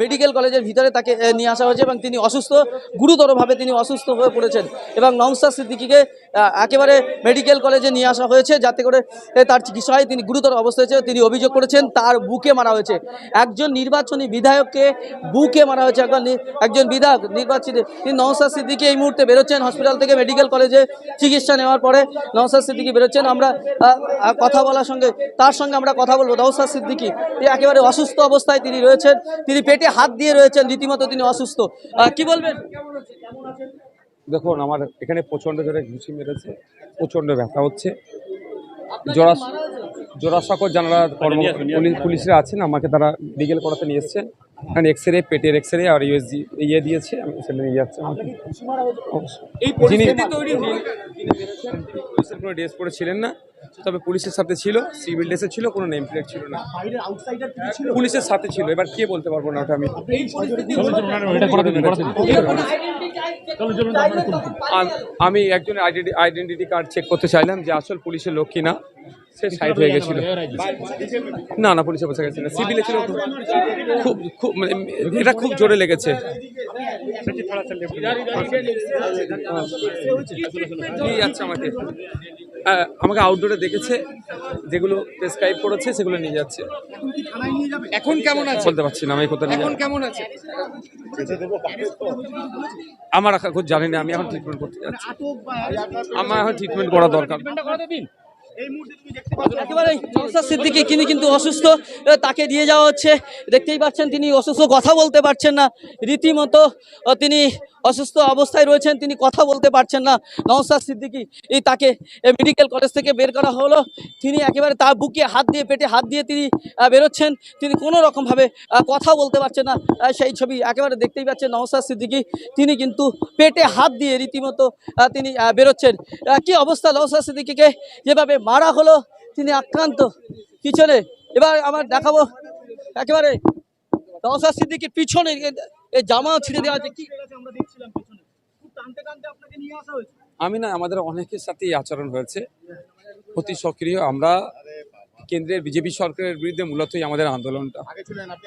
Medical কলেজের ভিতরে তাকে নিয়ে আসা হয়েছে এবং তিনি অসুস্থ, গুরুতরভাবে তিনি অসুস্থ হয়ে পড়েছেন। এবং নমস্তার সিদ্দিকিকে একেবারে মেডিকেল কলেজে নিয়ে আসা হয়েছে যাতে করে তার চিকিৎসা হয় তিনি গুরুতর অবস্থা হয়েছে তিনি অভিযোগ করেছেন তার বুকে মারা হয়েছে। একজন নির্বাচনী বিধায়ককে বুকে মারা হয়েছে, একজন একজন বিধায়ক নির্বাচিত তিনি নওসাদ সিদ্দিকি এই মুহূর্তে বেরোচ্ছেন হসপিটাল থেকে মেডিকেল কলেজে চিকিৎসা নেওয়ার পরে নওসাদ সিদ্দিকি বেরোচ্ছেন। আমরা কথা বলার সঙ্গে, তার সঙ্গে আমরা কথা বলব। নওসাদ সিদ্দিকি একেবারে অসুস্থ অবস্থায় তিনি রয়েছেন। তিনি পেটে হাত দিয়ে রয়েছেন রীতিমতো তিনি অসুস্থ। কি বলবেন? দেখুন আমার এখানে প্রচণ্ড জোরে ঘুষি মেরেছে প্রচণ্ড ব্যথা হচ্ছে। জোড়া জোড়াসাঁকর জানালা কর্ম পুলিশরা আছেন আমাকে তারা মেডিকেল করাতে নিয়ে এসছেন এখানে এক্স রে পেটের এক্স রে আর ইউএসজি ইয়ে দিয়েছে আমি সেটা নিয়ে যাচ্ছি। এই পরিস্থিতি তৈরি কোনো ড্রেস পরে ছিলেন না। তবে পুলিশের সাথে ছিল সিভিল ড্রেসে ছিল কোনো নেম প্লেট ছিল না। পুলিশের সাথে ছিল এবার কে বলতে পারব না ওটা আমি। আমি একজনের আইডেন্টি আইডেন্টিটি কার্ড চেক করতে চাইলাম যে আসল পুলিশের লোক কিনা সে সাইড হয়ে গেছিল। না না পুলিশে বসে গেছে না সিভিলে ছিল খুব খুব মানে এটা খুব জোরে লেগেছে। নিয়ে যাচ্ছে আমাকে। আমাকে আউটডোরে দেখেছে যেগুলো প্রেসক্রাইব করেছে সেগুলো নিয়ে যাচ্ছে। এখন কেমন আছে? বলতে পারছি না আমি কোথায় এখন কেমন আছে? আমার এখন জানি না আমি এখন ট্রিটমেন্ট করতে যাচ্ছি। আমার এখন ট্রিটমেন্ট করা দরকার। নওশাদ সিদ্দিকী, তিনি কিন্তু অসুস্থ তাকে দিয়ে যাওয়া হচ্ছে। দেখতেই পাচ্ছেন, তিনি অসুস্থ, কথা বলতে পারছেন না। রীতিমতো তিনি অসুস্থ অবস্থায় রয়েছেন, তিনি কথা বলতে পারছেন না। নওশাদ সিদ্দিকী এই তাকে মেডিকেল কলেজ থেকে বের করা হলো। তিনি একেবারে তার বুকে হাত দিয়ে, পেটে হাত দিয়ে তিনি বেরোচ্ছেন। তিনি কোনো রকমভাবে কথা বলতে পারছেন না সেই ছবি একেবারে দেখতেই পাচ্ছেন নওশাদ সিদ্দিকী। তিনি কিন্তু পেটে হাত দিয়ে রীতিমতো তিনি বেরোচ্ছেন। কি অবস্থা নওশাদ সিদ্দিকীকে? যেভাবে মারা হলো তিনি আক্রান্ত। পিছনে এবার আমার দেখাবো। একেবারে নওশাদ সিদ্দিকীর পিছনে এই জামা ছিঁড়ে দেওয়া আছে। কি আমি না আমাদের অনেকের সাথে আচরণ হয়েছে। অতি সক্রিয়। আমরা কেন্দ্রের বিজেপি সরকারের বিরুদ্ধে মূলতই আমাদের আন্দোলনটা।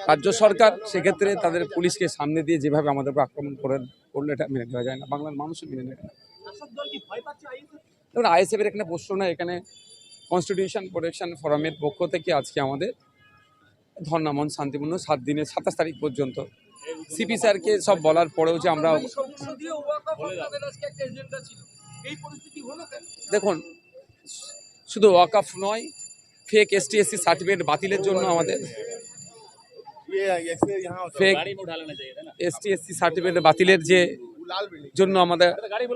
রাজ্য সরকার সেক্ষেত্রে তাদের পুলিশকে সামনে দিয়ে যেভাবে আমাদের উপর আক্রমণ করে করলে এটা মেনে নেওয়া যায় না। বাংলার মানুষও মেনে নেয় না। দেখুন আইএসএফের এখানে প্রশ্ন না এখানে কনস্টিটিউশন প্রোটেকশন ফোরামের পক্ষ থেকে আজকে আমাদের ধর্নামন শান্তিপূর্ণ সাত দিনের সাতাশ তারিখ পর্যন্ত। সিপি স্যারকে সব বলার পরেও যে আমরা দেখুন শুধু ওয়াকআফ নয় ফেক এসটি এসসি সার্টিফিকেট বাতিলের জন্য আমাদের ফেক এসটি এসসি সার্টিফিকেট বাতিলের যে জন্য আমাদের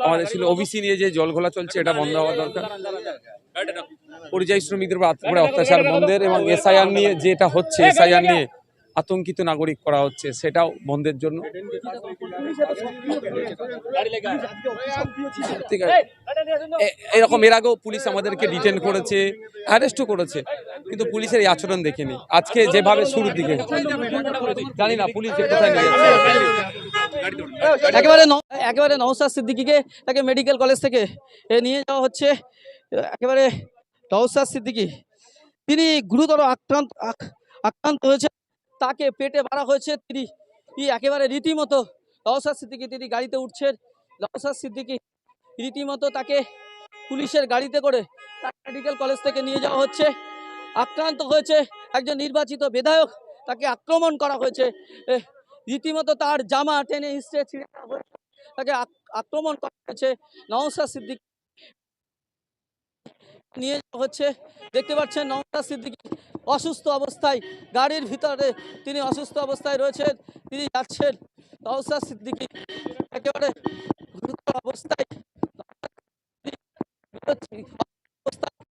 আমাদের ছিল। ওবিসি নিয়ে যে জল ঘোলা চলছে এটা বন্ধ হওয়া দরকার। পরিযায়ী শ্রমিকদের উপর অত্যাচার বন্ধের এবং এসআইআর নিয়ে যেটা হচ্ছে এসআইআর নিয়ে আতঙ্কিত নাগরিক করা হচ্ছে, সেটাও বন্ধের জন্য। এরকম এর আগেও পুলিশ আমাদেরকে ডিটেন করেছে অ্যারেস্টও করেছে, কিন্তু পুলিশের এই আচরণ দেখেনি। আজকে যেভাবে শুরুর দিকে। জানি না, পুলিশ একেবারে একেবারে নওশাদ সিদ্দিকীকে তাকে মেডিকেল কলেজ থেকে নিয়ে যাওয়া হচ্ছে। একেবারে নওশাদ সিদ্দিকী, তিনি গুরুতর আক্রান্ত, আক- আক্রান্ত হয়েছে তাকে পেটে মারা হয়েছে। তিনি একেবারে রীতিমতো নওশাদ সিদ্দিকি, তিনি গাড়িতে উঠছেন। নওশাদ সিদ্দিকী রীতিমতো তাকে পুলিশের গাড়িতে করে তাকে মেডিকেল কলেজ থেকে নিয়ে যাওয়া হচ্ছে। আক্রান্ত হয়েছে একজন নির্বাচিত বিধায়ক। তাকে আক্রমণ করা হয়েছে। রীতিমতো তার জামা টেনে হিসড়ে ছিঁড়ে তাকে আক- আক্রমণ করা হয়েছে। নওশাদ সিদ্দিক নিয়ে হচ্ছে দেখতে পাচ্ছেন নমতা সিদ্দিকি অসুস্থ অবস্থায়, গাড়ির ভিতরে তিনি অসুস্থ অবস্থায় রয়েছেন, তিনি যাচ্ছেন নমতা সিদ্দিকি একেবারে গুরুতর অবস্থায়